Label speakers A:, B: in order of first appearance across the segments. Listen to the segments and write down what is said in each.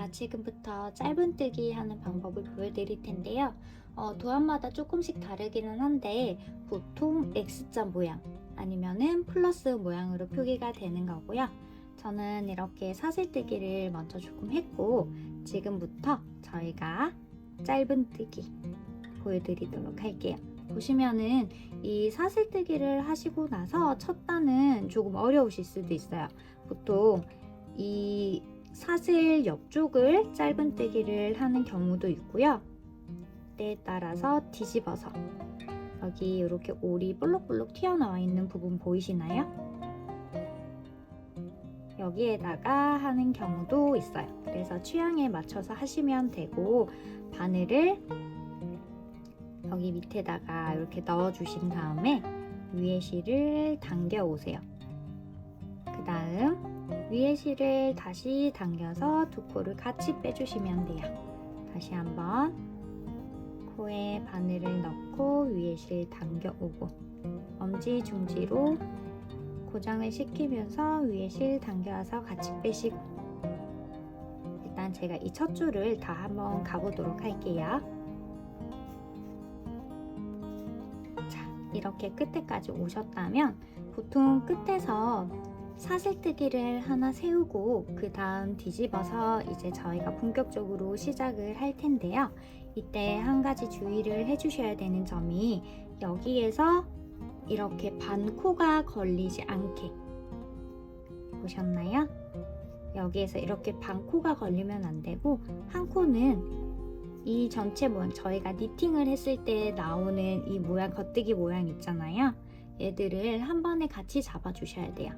A: 자, 지금부터 짧은뜨기 하는 방법을 보여드릴 텐데요. 어, 도안마다 조금씩 다르기는 한데 보통 X자 모양 아니면은 플러스 모양으로 표기가 되는 거고요. 저는 이렇게 사슬뜨기를 먼저 조금 했고 지금부터 저희가 짧은뜨기 보여드리도록 할게요. 보시면은 이 사슬뜨기를 하시고 나서 첫 단은 조금 어려우실 수도 있어요. 보통 이 사슬 옆쪽을 짧은뜨기를 하는 경우도 있고요. 때에 따라서 뒤집어서 여기 이렇게 올이 볼록볼록 튀어나와 있는 부분 보이시나요? 여기에다가 하는 경우도 있어요. 그래서 취향에 맞춰서 하시면 되고 바늘을 여기 밑에다가 이렇게 넣어주신 다음에 위에 실을 당겨 오세요. 그 다음 위에 실을 다시 당겨서 두 코를 같이 빼주시면 돼요. 다시 한번 코에 바늘을 넣고 위에 실 당겨 오고 엄지 중지로 고정을 시키면서 위에 실 당겨서 같이 빼시고 일단 제가 이 첫 줄을 다 한번 가보도록 할게요. 자, 이렇게 끝에까지 오셨다면 보통 끝에서 사슬뜨기를 하나 세우고 그 다음 뒤집어서 이제 저희가 본격적으로 시작을 할 텐데요. 이때 한 가지 주의를 해주셔야 되는 점이 여기에서 이렇게 반코가 걸리지 않게 보셨나요? 여기에서 이렇게 반코가 걸리면 안 되고 한 코는 이 전체 모양 저희가 니팅을 했을 때 나오는 이 모양 겉뜨기 모양 있잖아요. 얘들을 한 번에 같이 잡아 주셔야 돼요.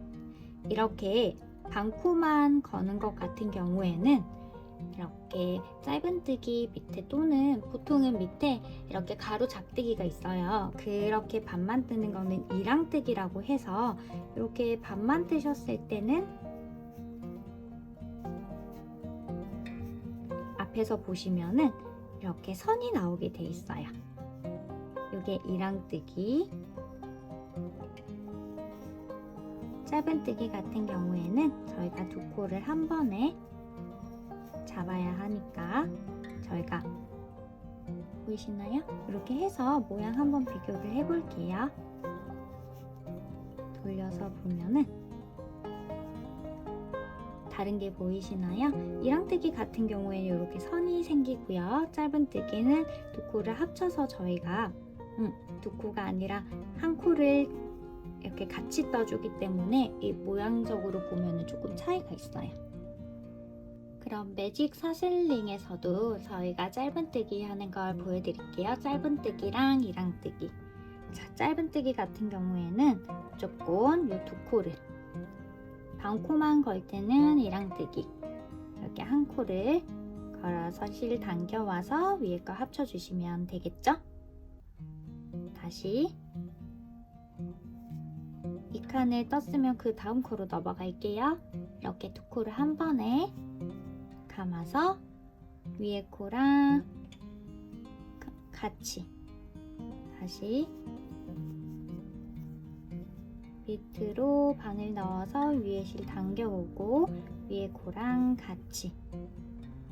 A: 이렇게 반코만 거는 것 같은 경우에는 이렇게 짧은뜨기 밑에 또는 보통은 밑에 이렇게 가로 작뜨기가 있어요. 그렇게 반만 뜨는 거는 이랑뜨기라고 해서 이렇게 반만 뜨셨을 때는 앞에서 보시면은 이렇게 선이 나오게 돼 있어요. 이게 이랑뜨기 짧은뜨기 같은 경우에는 저희가 두 코를 한 번에 잡아야 하니까 저희가 보이시나요? 이렇게 해서 모양 한번 비교를 해볼게요. 돌려서 보면은 다른 게 보이시나요? 이랑뜨기 같은 경우에는 이렇게 선이 생기고요. 짧은뜨기는 두 코를 합쳐서 저희가 음, 두 코가 아니라 한 코를 이렇게 같이 떠주기 때문에 이 모양적으로 보면 조금 차이가 있어요. 그럼 매직 사슬링에서도 저희가 짧은뜨기 하는 걸 보여드릴게요. 짧은뜨기랑 이랑뜨기. 자, 짧은뜨기 같은 경우에는 무조건 이 두 코를 반코만 걸 때는 이랑뜨기 이렇게 한 코를 걸어서 실 당겨와서 위에 거 합쳐주시면 되겠죠? 다시 이 칸을 떴으면 그 다음 코로 넘어갈게요. 이렇게 두 코를 한 번에 감아서 위에 코랑 가- 같이 다시 밑으로 바늘 넣어서 위에 실 당겨오고 위에 코랑 같이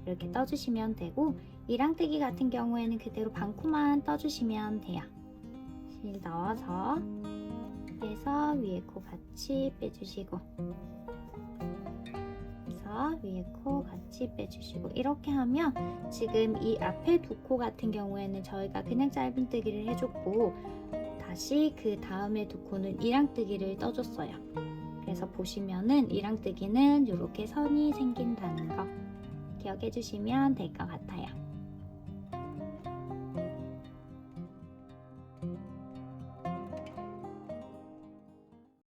A: 이렇게 떠주시면 되고 이랑뜨기 같은 경우에는 그대로 반코만 떠주시면 돼요. 실 넣어서 빼서 위에 코 같이 빼주시고 위에 코 같이 빼주시고 이렇게 하면 지금 이 앞에 두 코 같은 경우에는 저희가 그냥 짧은뜨기를 해줬고 다시 그 다음에 두 코는 이랑뜨기를 떠줬어요. 그래서 보시면은 이랑뜨기는 이렇게 선이 생긴다는 거 기억해 주시면 될 것 같아요.